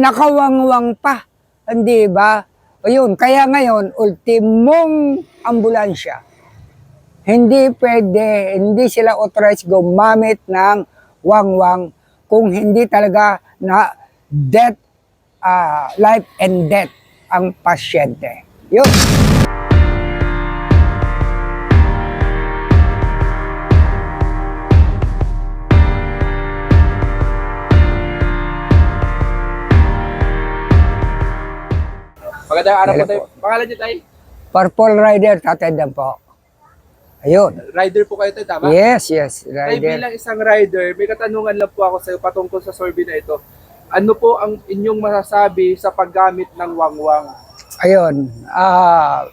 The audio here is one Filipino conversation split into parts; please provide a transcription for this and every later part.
nakawangwang pa. Hindi ba? O yun, kaya ngayon, ultimong ambulansya. Hindi pwede, hindi sila authorized gumamit ng wangwang kung hindi talaga na death, ah, life and death ang pasyente. Yun. Magandang araw po tayo. Pangalan niyo tayo? Purple Rider, tatendan po. Ayun. Rider po kayo tayo, tama? Yes, yes, Ay, Rider. bilang isang rider, may katanungan lang po ako sa iyo patungkol sa survey na ito. Ano po ang inyong masasabi sa paggamit ng wangwang? Ayun. Ah,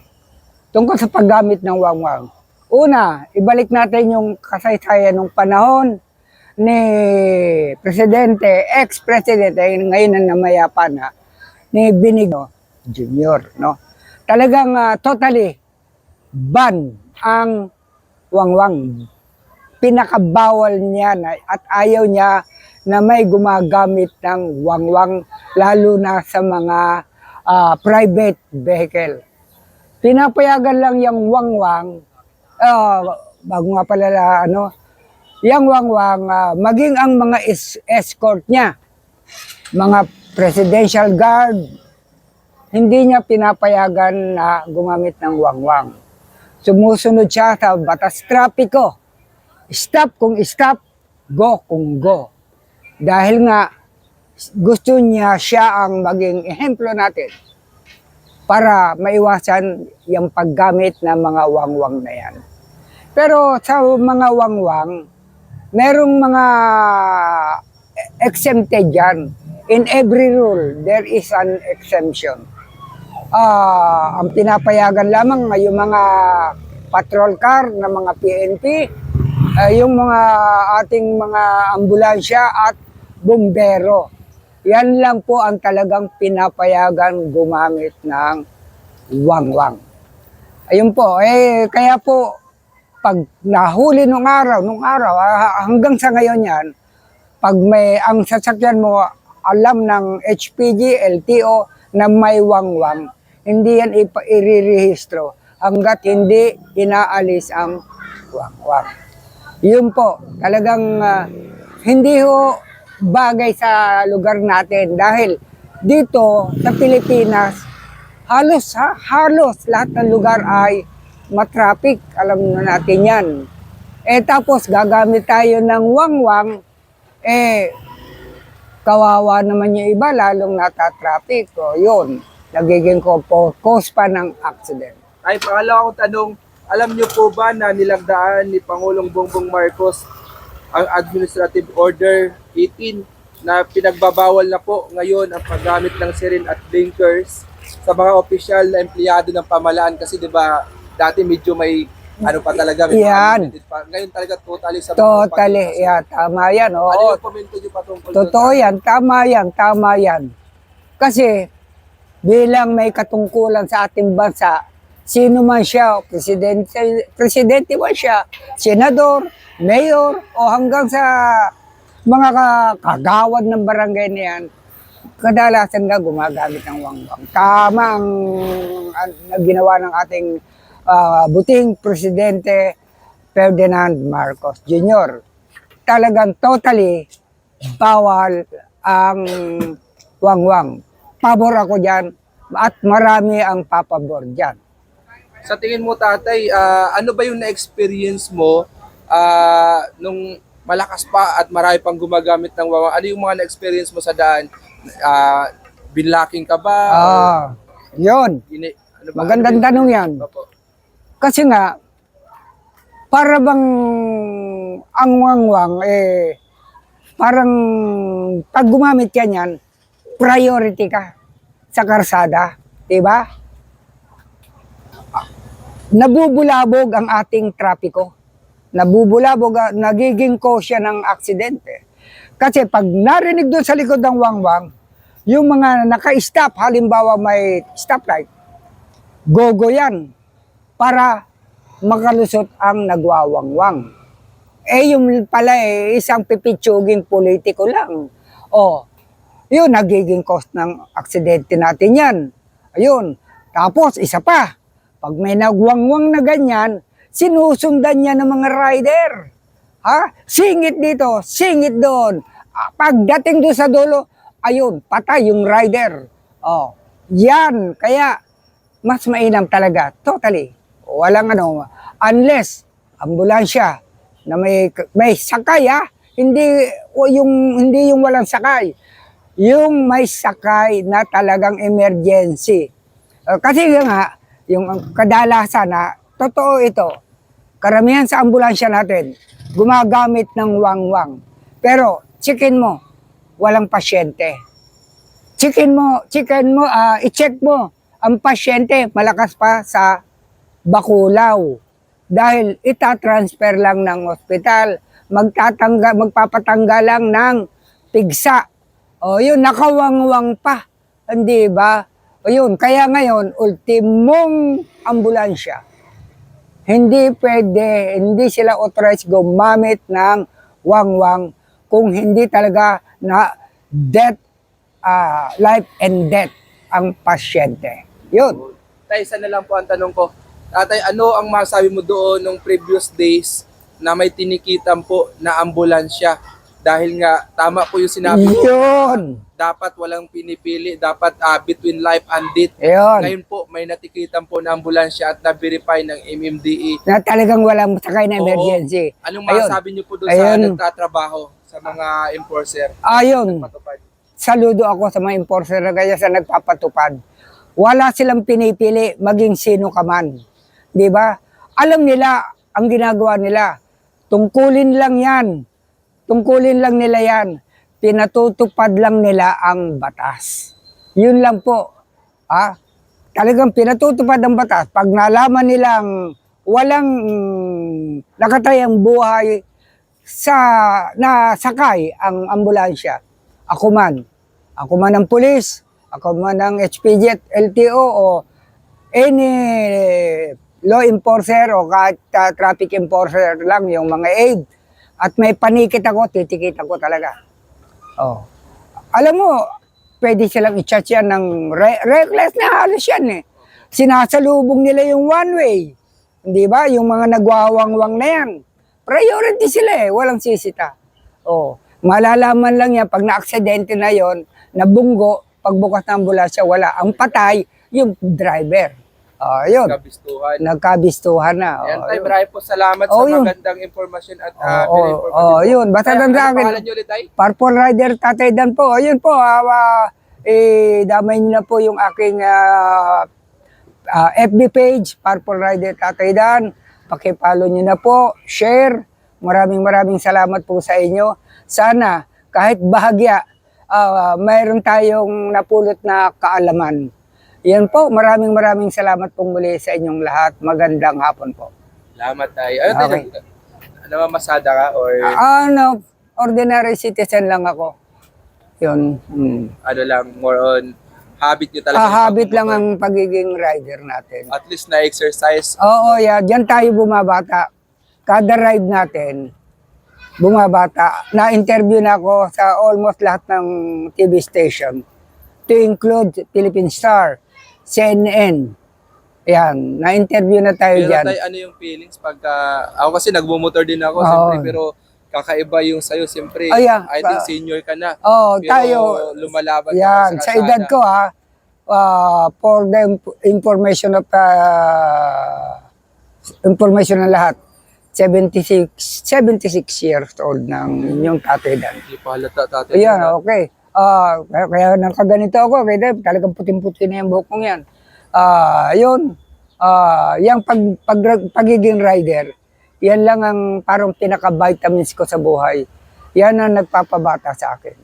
tungkol sa paggamit ng wangwang. Una, ibalik natin yung kasaysayan ng panahon ni Presidente, ex-presidente, ngayon na namayapa na, ni Benigno Jr. No? Talagang ah, totally ban ang wangwang. Pinakabawal niya na, at ayaw niya na may gumagamit ng wangwang lalo na sa mga ah, private vehicle. Pinapayagan lang yung wangwang, ah, bago nga pala ano, yung wangwang, ah, maging ang mga es- escort niya, mga presidential guard, hindi niya pinapayagan na gumamit ng wangwang. Sumusunod siya sa batas trapiko. Stop kung stop, go kung go. Dahil nga gusto niya siya ang maging ehemplo natin para maiwasan yung paggamit ng mga wangwang na yan. Pero sa mga wangwang, merong mga exempted yan. In every rule, there is an exemption. Ah, ang pinapayagan lamang ay yung mga patrol car ng mga PNP, ah, yung mga ating mga ambulansya at bumbero. Yan lang po ang talagang pinapayagan gumamit ng wangwang. Ayun po, eh kaya po pag nahuli nung araw, nung araw ah, hanggang sa ngayon yan, pag may ang sasakyan mo alam ng HPG, LTO na may wangwang, hindi yan irirehistro hanggat hindi inaalis ang wangwang. Yun po, talagang ah, hindi ho bagay sa lugar natin dahil dito sa Pilipinas, halos ha, halos lahat ng lugar ay matraffic, alam na natin yan. Eh tapos gagamit tayo ng wangwang, eh kawawa naman yung iba, lalong natatraffic. O yun, nagiging cause pa ng accident. Ay, pangalawa kong tanong, alam niyo po ba na nilagdaan ni Pangulong Bongbong Marcos ang Administrative Order 18 na pinagbabawal na po ngayon ang paggamit ng siren at blinkers sa mga opisyal na empleyado ng pamalaan kasi 'di ba dati medyo may ano pa talaga may Yan. pa. Ngayon talaga totally sa Totally, yeah, tama yan. Ano Oo, yung komento niyo patungkol totoo yan, tama yan, tama yan. Kasi bilang may katungkulan sa ating bansa, sino man siya, presidente, presidente man siya, senador, mayor, o hanggang sa mga ka- kagawad ng barangay na yan, kadalasan nga gumagamit ng wangwang. Tama ang, ang, ang ginawa ng ating ah, buting presidente Ferdinand Marcos Jr. Talagang totally bawal ang wangwang. Pabor ako dyan at marami ang papabor dyan. Sa tingin mo tatay, ah, ano ba yung na-experience mo ah, nung malakas pa at marami pang gumagamit ng wawang? Ano yung mga na-experience mo sa daan? Ah, binlocking ka ba? Ah, yon. Or ini- ano ba? Magandang Ano tanong yan. yun? Opo. Kasi nga, para bang ang wangwang, eh, parang pag gumamit ka niyan, priority ka sa karsada. Diba? Nabubulabog ang ating trapiko. Nabubulabog, ah, nagiging kosya ng aksidente. Kasi pag narinig doon sa likod ng wangwang, yung mga naka-stop, halimbawa may stoplight, gogo yan para makalusot ang nagwawangwang. Eh, yung pala eh, isang pipitsuging politiko lang. O, Yun, nagiging cost ng aksidente natin yan. Ayun. Tapos, isa pa, pag may nagwangwang na ganyan, sinusundan niya ng mga rider. Ha? Singit dito, singit doon. Ah, Pagdating doon sa dulo, ayun, patay yung rider. Oh, yan. Kaya, mas mainam talaga. Totally. Walang ano, unless, ambulansya, na may, may sakay ha, hindi, o yung, hindi yung walang sakay. Yung may sakay na talagang emergency. Uh, kasi nga, yung kadalasan na, totoo ito, karamihan sa ambulansya natin, gumagamit ng wangwang. Pero, chicken mo, walang pasyente. Chicken mo, chicken mo, ah, i-check mo, ang pasyente malakas pa sa bakulaw. Dahil itatransfer lang ng ospital, magtatangga, magpapatanggal lang ng pigsa. O yun, nakawangwang pa. Hindi ba? O yun, kaya ngayon, ultimong ambulansya. Hindi pwede, hindi sila authorized gumamit ng wangwang kung hindi talaga na death, ah, life and death ang pasyente. Yun. Tay, isa na lang po ang tanong ko. Tatay, ano ang masabi mo doon nung previous days na may tinikitan po na ambulansya? Dahil nga, tama po yung sinabi mo, Yun. dapat walang pinipili, dapat ah, between life and death. Yun. Ngayon po, may natikitan po na ambulansya at na-verify ng MMDE. Na talagang walang sakay na Oo. emergency. Anong Ayun. masasabi niyo po doon sa Ayun. nagtatrabaho sa mga enforcer? Ayun. Patupad. saludo ako sa mga enforcer na kaya sa nagpapatupad. Wala silang pinipili maging sino ka man. Di ba? Alam nila ang ginagawa nila. Tungkulin lang yan. Tungkulin lang nila yan. Pinatutupad lang nila ang batas. Yun lang po. Ah, talagang pinatutupad ang batas. Pag nalaman nilang walang nakatayang buhay sa nasakay ang ambulansya, ako man, ako man ang pulis, ako man ang at LTO o any law enforcer o kahit uh, traffic enforcer lang yung mga aid at may panikit ako, titikit ako talaga. Oh. Alam mo, pwede silang i-chat yan ng re- reckless na halos yan eh. Sinasalubong nila yung one way. Hindi ba? Yung mga nagwawangwang na yan. Priority sila eh, walang sisita. Oh, malalaman lang yan pag na-aksidente na yon, nabunggo, pagbukas ng ambulansya, wala. Ang patay, yung driver. Oh, yun. Kabistuhan. Nagkabistuhan na. Ayan, Oh, tay, yun. maraming po salamat Oh, sa yun. magandang informasyon at uh, oo, oo, yun. Basta Tay, lang sa ano akin. pangalan niyo ulit? Purple Rider Tatay Dan po. Ayun po, ah, ah, eh, damay niyo na po yung aking ah, ah, FB page, Purple Rider Tatay Dan. Pakipalo niyo na po, share. Maraming maraming salamat po sa inyo. Sana kahit bahagya, ah, mayroon tayong napulot na kaalaman. Yan po, maraming maraming salamat po muli sa inyong lahat. Magandang hapon po. Salamat. Ano, tay, Okay. nag- ano ba, masada ka or Ano, ordinary citizen lang ako. Yun. mm. ano lang, more on habit niyo talaga? Ah, habit lang ang pagiging rider natin. At least na-exercise. Oo, yeah. Diyan tayo bumabata. Kada ride natin, bumabata. Na-interview na ako sa almost lahat ng TV station. To include Philippine Star, CNN. Yan, na-interview na tayo Pero dyan. tay, ano yung feelings pagka, ako kasi nagmumotor din ako, Oo. siyempre, pero kakaiba yung sa'yo, siyempre. Oh, yeah. I think senior ka na. Oo, Pero tayo. lumalaban ka Yan, sa sa edad ko ha, ah, for the information of ah, information ng lahat, 76 76 years old ng inyong tatay Dan. Hindi pa halata tatay. Ayan, okay. Ah, kaya, kaya nakaganito ako, kaya talagang puting-puti na yung buhok kong yan. Ah, yun. Ah, yung pag, pag, pagiging rider, yan lang ang parang pinaka-vitamins ko sa buhay. Yan ang nagpapabata sa akin.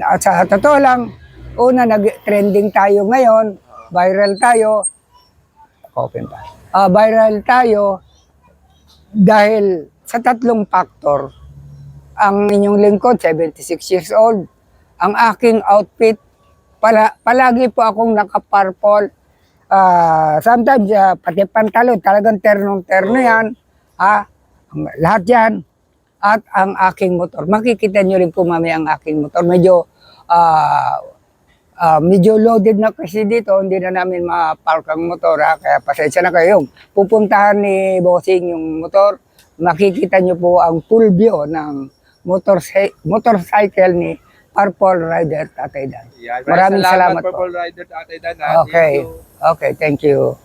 At sa totoo lang, una, nag-trending tayo ngayon, viral tayo, open pa. Ah, viral tayo dahil sa tatlong factor, ang inyong lingkod, 76 years old. Ang aking outfit, pala, palagi po akong naka-purple. Ah, sometimes, ah, pati pantalon, talagang ternong-terno yan. Ang- lahat yan. At ang aking motor. Makikita nyo rin po mami ang aking motor. Medyo ah, Ah, medyo loaded na kasi dito, hindi na namin ma-park ang motor ha, kaya pasensya na kayo. Pupuntahan ni Bossing yung motor, makikita nyo po ang full view ng motor motorcycle ni Purple Rider Tatay Dan. Yan. Maraming salamat po. Purple Rider Tatay Dan. Okay. Okay, thank you.